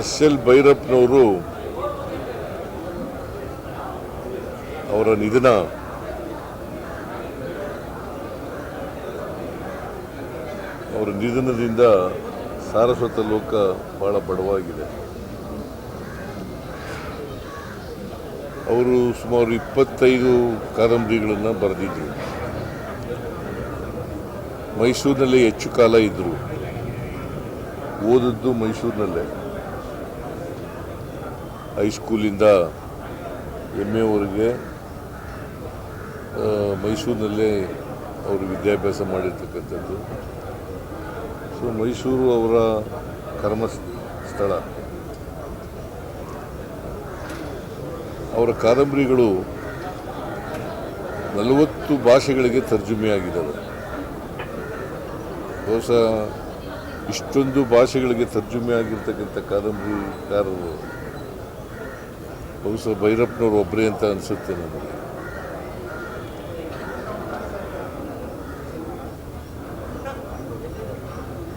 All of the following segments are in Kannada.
ಎಸ್ ಎಲ್ ಭೈರಪ್ಪನವರು ಅವರ ನಿಧನ. ಅವರ ನಿಧನದಿಂದ ಸಾರಸ್ವತ ಲೋಕ ಬಹಳ ಬಡವಾಗಿದೆ. ಅವರು ಸುಮಾರು ಇಪ್ಪತ್ತೈದು ಕಾದಂಬರಿಗಳನ್ನು ಬರೆದಿದ್ದರು ಮೈಸೂರಿನಲ್ಲೇ ಹೆಚ್ಚು ಕಾಲ ಇದ್ದರು ಓದದ್ದು ಮೈಸೂರಿನಲ್ಲೇ. ಹೈಸ್ಕೂಲಿಂದ ಎಂ ಎವರೆಗೆ ಮೈಸೂರಿನಲ್ಲೇ ಅವರು ವಿದ್ಯಾಭ್ಯಾಸ ಮಾಡಿರ್ತಕ್ಕಂಥದ್ದು. ಸೊ ಮೈಸೂರು ಅವರ ಕರ್ಮ ಸ್ಥಳ ಅವರ ಕಾದಂಬರಿಗಳು ನಲವತ್ತು ಭಾಷೆಗಳಿಗೆ ತರ್ಜುಮೆಯಾಗಿದ್ದಾವೆ ಬಹುಶಃ ಇಷ್ಟೊಂದು ಭಾಷೆಗಳಿಗೆ ತರ್ಜುಮೆ ಆಗಿರ್ತಕ್ಕಂಥ ಕಾದಂಬರಿಕಾರರು ಬಹುಶಃ ಭೈರಪ್ಪನವರು ಒಬ್ಬರೇ ಅಂತ ಅನಿಸುತ್ತೆ ನನಗೆ.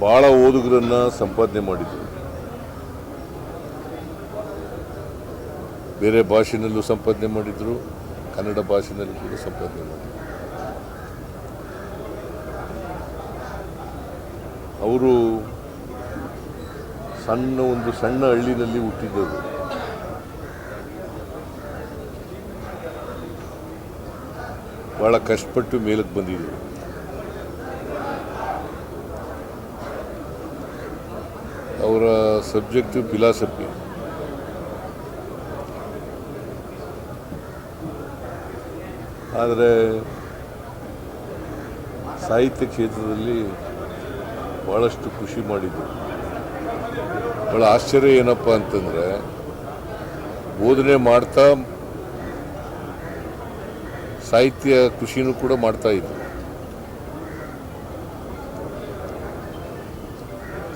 ಭಾಳ ಓದುಗರನ್ನ ಸಂಪಾದನೆ ಮಾಡಿದರು. ಬೇರೆ ಭಾಷೆನಲ್ಲೂ ಸಂಪಾದನೆ ಮಾಡಿದರು, ಕನ್ನಡ ಭಾಷೆನಲ್ಲೂ ಕೂಡ ಸಂಪಾದನೆ ಮಾಡಿದ್ರು. ಅವರು ಸಣ್ಣ ಒಂದು ಸಣ್ಣ ಹಳ್ಳಿನಲ್ಲಿ ಹುಟ್ಟಿದ್ದರು ಭಾಳ ಕಷ್ಟಪಟ್ಟು ಮೇಲಕ್ಕೆ ಬಂದಿದ್ದರು ಅವರ ಸಬ್ಜೆಕ್ಟು ಫಿಲಾಸಫಿ. ಆದರೆ ಸಾಹಿತ್ಯ ಕ್ಷೇತ್ರದಲ್ಲಿ ಭಾಳಷ್ಟು ಖುಷಿ ಮಾಡಿದ್ದರು ಭಾಳ ಆಶ್ಚರ್ಯ ಏನಪ್ಪ ಅಂತಂದರೆ, ಬೋಧನೆ ಮಾಡ್ತಾ ಸಾಹಿತ್ಯ ಕೃಷಿನೂ ಕೂಡ ಮಾಡ್ತಾ ಇದ್ದರು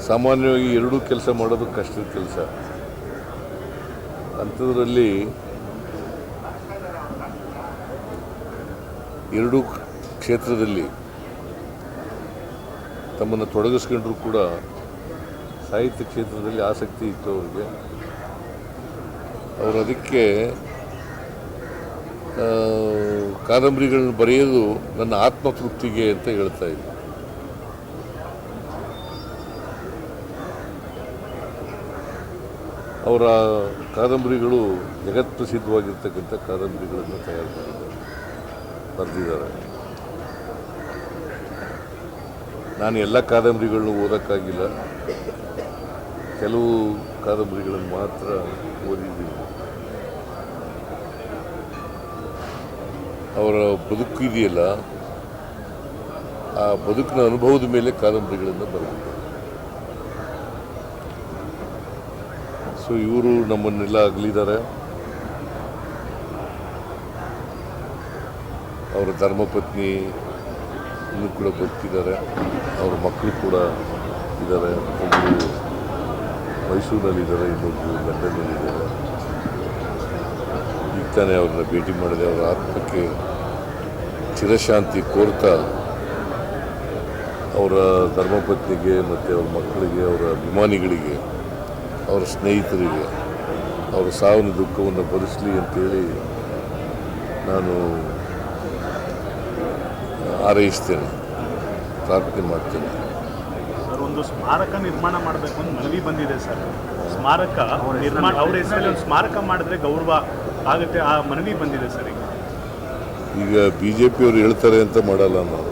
ಸಾಮಾನ್ಯವಾಗಿ ಎರಡೂ ಕೆಲಸ ಮಾಡೋದು ಕಷ್ಟದ ಕೆಲಸ. ಅಂಥದ್ರಲ್ಲಿ ಎರಡೂ ಕ್ಷೇತ್ರದಲ್ಲಿ ತಮ್ಮನ್ನು ತೊಡಗಿಸ್ಕೊಂಡ್ರೂ ಕೂಡ ಸಾಹಿತ್ಯ ಕ್ಷೇತ್ರದಲ್ಲಿ ಆಸಕ್ತಿ ಇತ್ತು ಅವರಿಗೆ ಅವರು ಅದಕ್ಕೆ ಕಾದಂಬರಿಗಳನ್ನ ಬರೆಯೋದು ನನ್ನ ಆತ್ಮತೃಪ್ತಿಗೆ ಅಂತ ಹೇಳ್ತಾ ಇದ್ದೆ. ಅವರ ಕಾದಂಬರಿಗಳು ಜಗತ್ಪ್ರಸಿದ್ಧವಾಗಿರ್ತಕ್ಕಂಥ ಕಾದಂಬರಿಗಳನ್ನು ತಯಾರು ಮಾಡಿದ್ದಾರೆ, ಬರೆದಿದ್ದಾರೆ. ನಾನು ಎಲ್ಲ ಕಾದಂಬರಿಗಳನ್ನು ಓದೋಕ್ಕಾಗಿಲ್ಲ. ಕೆಲವು ಕಾದಂಬರಿಗಳನ್ನು ಮಾತ್ರ ಓದಿದ್ದೀನಿ. ಅವರ ಬದುಕು ಇದೆಯಲ್ಲ, ಆ ಬದುಕಿನ ಅನುಭವದ ಮೇಲೆ ಕಾದಂಬರಿಗಳನ್ನು ಬರೆದಿದ್ದಾರೆ. ಸೊ ಇವರು ನಮ್ಮನ್ನೆಲ್ಲ ಅಗಲಿದ್ದಾರೆ. ಅವರ ಧರ್ಮಪತ್ನಿ ಇನ್ನು ಕೂಡ ಬದುಕಿದ್ದಾರೆ. ಅವರ ಮಕ್ಕಳು ಕೂಡ ಇದ್ದಾರೆ. ಒಬ್ಬರು ಮೈಸೂರಿನಲ್ಲಿದ್ದಾರೆ, ಇನ್ನೊಬ್ಬರು ಲಂಡನ್ನಲ್ಲಿದ್ದಾರೆ. ತಾನೇ ಅವ್ರನ್ನ ಭೇಟಿ ಮಾಡಿದೆ ಅವರ ಆತ್ಮಕ್ಕೆ ಚಿರಶಾಂತಿ ಕೋರ್ತಾ ಅವರ ಧರ್ಮಪತ್ನಿಗೆ ಮತ್ತು ಅವ್ರ ಮಕ್ಕಳಿಗೆ ಅವರ ಅಭಿಮಾನಿಗಳಿಗೆ ಅವರ ಸ್ನೇಹಿತರಿಗೆ ಅವರ ಸಾವಿನ ದುಃಖವನ್ನು ಭರಿಸಲಿ ಅಂತೇಳಿ ನಾನು ಹಾರೈಸ್ತೇನೆ ಪ್ರಾರ್ಥನೆ ಮಾಡ್ತೇನೆ. ಸರ್ ಒಂದು ಸ್ಮಾರಕ ನಿರ್ಮಾಣ ಮಾಡಬೇಕು ಅಂತ ಮನವಿ ಬಂದಿದೆ ಸರ್. ಸ್ಮಾರಕ ನಿರ್ಮಾಣ ಅವ್ರ ಹೆಸರಲ್ಲಿ ಒಂದು ಸ್ಮಾರಕ ಮಾಡಿದ್ರೆ ಗೌರವ ಆಗುತ್ತೆ ಆ ಮನವಿ ಬಂದಿದೆ ಸರ್ ಈಗ. ಈಗ ಬಿ ಜೆ ಪಿಯವರು ಹೇಳ್ತಾರೆ ಅಂತ ಮಾಡಲ್ಲ ನಾವು.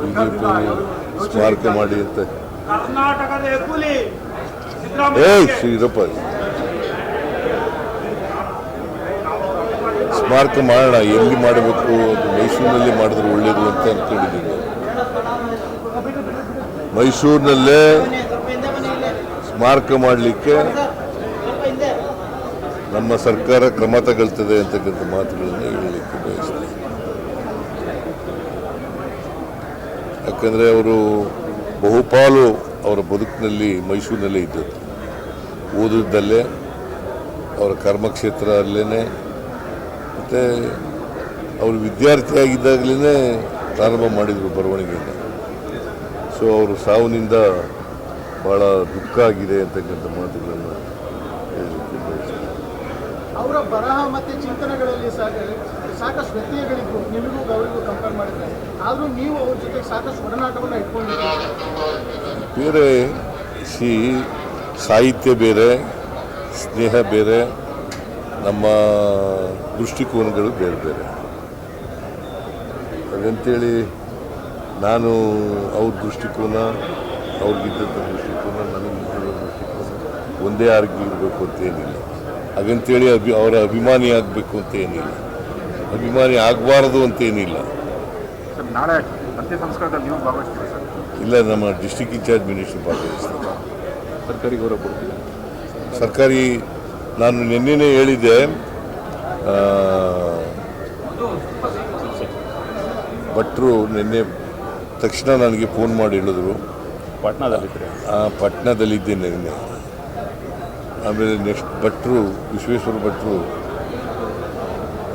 ಬಿ ಜೆ ಪಿಯವರು ಸ್ಮಾರಕ ಮಾಡಿ ಅಂತ. ಶ್ರೀರಪ್ಪ. ಸ್ಮಾರಕ ಮಾಡೋಣ ಎಲ್ಲಿ ಮಾಡಬೇಕು ಅದು ಮೈಸೂರಿನಲ್ಲಿ ಮಾಡಿದ್ರೆ ಒಳ್ಳೇದು ಅಂತ ಅಂದ್ಕೊಂಡಿದ್ದೀನಿ ಮೈಸೂರಿನಲ್ಲೇ ಸ್ಮಾರಕ ಮಾಡಲಿಕ್ಕೆ ನಮ್ಮ ಸರ್ಕಾರ ಕ್ರಮ ತಗೊಳ್ತದೆ ಅಂತಕ್ಕಂಥ ಮಾತುಗಳನ್ನು ಹೇಳಲಿಕ್ಕೆ ಬಯಸ್ತೀನಿ. ಯಾಕಂದರೆ ಅವರು ಬಹುಪಾಲು ಅವರ ಬದುಕಿನಲ್ಲಿ ಮೈಸೂರಿನಲ್ಲೇ ಇದ್ದದ್ದು. ಓದಿದ್ದಲ್ಲೇ, ಅವರ ಕರ್ಮಕ್ಷೇತ್ರ ಅಲ್ಲೇ ಮತ್ತು ಅವರು ವಿದ್ಯಾರ್ಥಿಯಾಗಿದ್ದಾಗಲೇ ಪ್ರಾರಂಭ ಮಾಡಿದರು ಬರವಣಿಗೆಯನ್ನು ಸೊ ಅವರು ಸಾವಿನಿಂದ ಭಾಳ ದುಃಖ ಆಗಿದೆ ಅಂತಕ್ಕಂಥ ಮಾತುಗಳನ್ನು ಹೇಳಲಿಕ್ಕೆ ಅವರ ಬರಹ ಮತ್ತು ಚಿಂತನೆಗಳಲ್ಲಿ ಸಾಕ ಸಾಕಷ್ಟು ವ್ಯತ್ಯಯಗಳಿದ್ದು ನಿಮಗೂ ಅವರಿಗೂ ಕಂಪೇರ್ ಮಾಡಿದ್ರೆ ಆದರೂ ನೀವು ಅವ್ರ ಜೊತೆ ಸಾಕಷ್ಟು ಒಡನಾಟವನ್ನು ಇಟ್ಕೊಂಡಿದ್ದೀರಿ. ಸಿ ಸಾಹಿತ್ಯ ಬೇರೆ, ಸ್ನೇಹ ಬೇರೆ, ನಮ್ಮ ದೃಷ್ಟಿಕೋನಗಳು ಬೇರೆ ಬೇರೆ. ಅದಂತೇಳಿ, ನಾನು ಅವ್ರ ದೃಷ್ಟಿಕೋನ, ಅವ್ರಿಗಿದ್ದಂಥ ದೃಷ್ಟಿಕೋನ ನನಗಿದ್ದಂಥ ದೃಷ್ಟಿಕೋನ ಒಂದೇ ಆರೋಗ್ಯ ಇರಬೇಕು ಅಂತ ಏನಿಲ್ಲ. ಹಾಗಂತೇಳಿ ಅಭಿ ಅವರ ಅಭಿಮಾನಿ ಆಗಬೇಕು ಅಂತ ಏನಿಲ್ಲ. ಅಭಿಮಾನಿ ಆಗಬಾರದು ಅಂತ ಏನಿಲ್ಲ. ಸರ್ ನಾಳೆ ಅಂತ್ಯ ಸಂಸ್ಕಾರದಲ್ಲಿ ನೀವು ಭಾಗವಹಿಸ್ತೀರಾ ಸರ್? ಇಲ್ಲ ನಮ್ಮ ಡಿಸ್ಟಿಕ್ ಇನ್ಚಾರ್ಜ್ ಮಿನಿಸ್ಟರ್ ಭಾಗವಹಿಸ್ತಾರೆ. ಸರ್ಕಾರಿ ಗೌರವ ಕೊಡ್ತೀವಿ ಸರ್ಕಾರಿ ನಾನು ನಿನ್ನೆನೇ ಹೇಳಿದ್ದೆ ಆ, ಭಟ್ರು ನಿನ್ನೆ ತಕ್ಷಣ ನನಗೆ ಫೋನ್ ಮಾಡಿ ಹೇಳಿದ್ರು. ಪಟ್ನಾದಲ್ಲಿದ್ದೆ ಆ, ಪಟ್ನಾದಲ್ಲಿದ್ದೇನೆ ನಿನ್ನೆ. ಆಮೇಲೆ ನೆಕ್ಸ್ಟ್ ಭಟ್ರು ವಿಶ್ವೇಶ್ವರ ಭಟ್ರು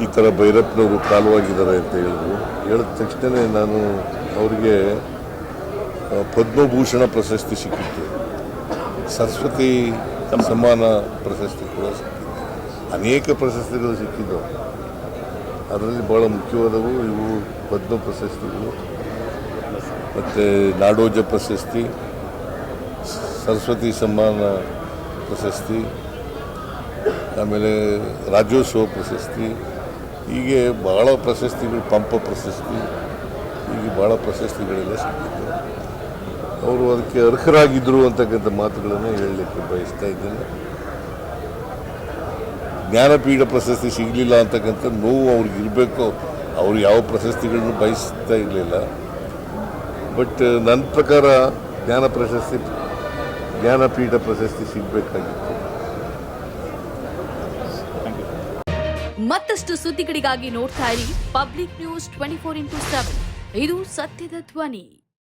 ಈ ಥರ ಭೈರಪ್ಪನವರು ಕಾಲುವಾಗಿದ್ದಾರೆ ಅಂತ ಹೇಳಿದ್ರು. ಹೇಳಿದ ತಕ್ಷಣವೇ ನಾನು ಅವರಿಗೆ ಪದ್ಮಭೂಷಣ ಪ್ರಶಸ್ತಿ ಸಿಕ್ಕಿತ್ತು. ಸರಸ್ವತಿ ಸಮ್ಮಾನ ಪ್ರಶಸ್ತಿ ಕೂಡ ಸಿಕ್ಕಿತ್ತು. ಅನೇಕ ಪ್ರಶಸ್ತಿಗಳು ಸಿಕ್ಕಿದ್ದವು. ಅದರಲ್ಲಿ ಭಾಳ ಮುಖ್ಯವಾದವು ಇವು ಪದ್ಮ ಪ್ರಶಸ್ತಿಗಳು. ಮತ್ತು ನಾಡೋಜ ಪ್ರಶಸ್ತಿ ಸರಸ್ವತಿ ಸಮ್ಮಾನ ಪ್ರಶಸ್ತಿ, ಆಮೇಲೆ ರಾಜ್ಯೋತ್ಸವ ಪ್ರಶಸ್ತಿ, ಹೀಗೆ ಭಾಳ ಪ್ರಶಸ್ತಿಗಳು, ಪಂಪ ಪ್ರಶಸ್ತಿ, ಹೀಗೆ ಭಾಳ ಪ್ರಶಸ್ತಿಗಳೆಲ್ಲ ಸಿಕ್ಕಿದ್ದರು ಅವರು ಅದಕ್ಕೆ ಅರ್ಹರಾಗಿದ್ದರು ಅಂತಕ್ಕಂಥ ಮಾತುಗಳನ್ನು ಹೇಳಲಿಕ್ಕೆ ಬಯಸ್ತಾ ಇದ್ದೇನೆ. ಜ್ಞಾನಪೀಠ ಪ್ರಶಸ್ತಿ ಸಿಗಲಿಲ್ಲ ಅಂತಕ್ಕಂಥ ನೋವು ಅವ್ರಿಗೆ ಇರಬೇಕು. ಅವರು ಯಾವ ಪ್ರಶಸ್ತಿಗಳನ್ನು ಬಯಸ್ತಾ ಇರಲಿಲ್ಲ. ಬಟ್ ನನ್ನ ಪ್ರಕಾರ ಜ್ಞಾನ ಪ್ರಶಸ್ತಿ ಜ್ಞಾನಪೀಠ ಪ್ರಶಸ್ತಿ ಸಿಗಬೇಕಾಗಿತ್ತು. ಮತ್ತಷ್ಟು ಸುದ್ದಿಗಳಿಗಾಗಿ ನೋಡ್ತಾ ಇರಿ public news twenty four into seven. ಇದು ಸತ್ಯದ ಧ್ವನಿ.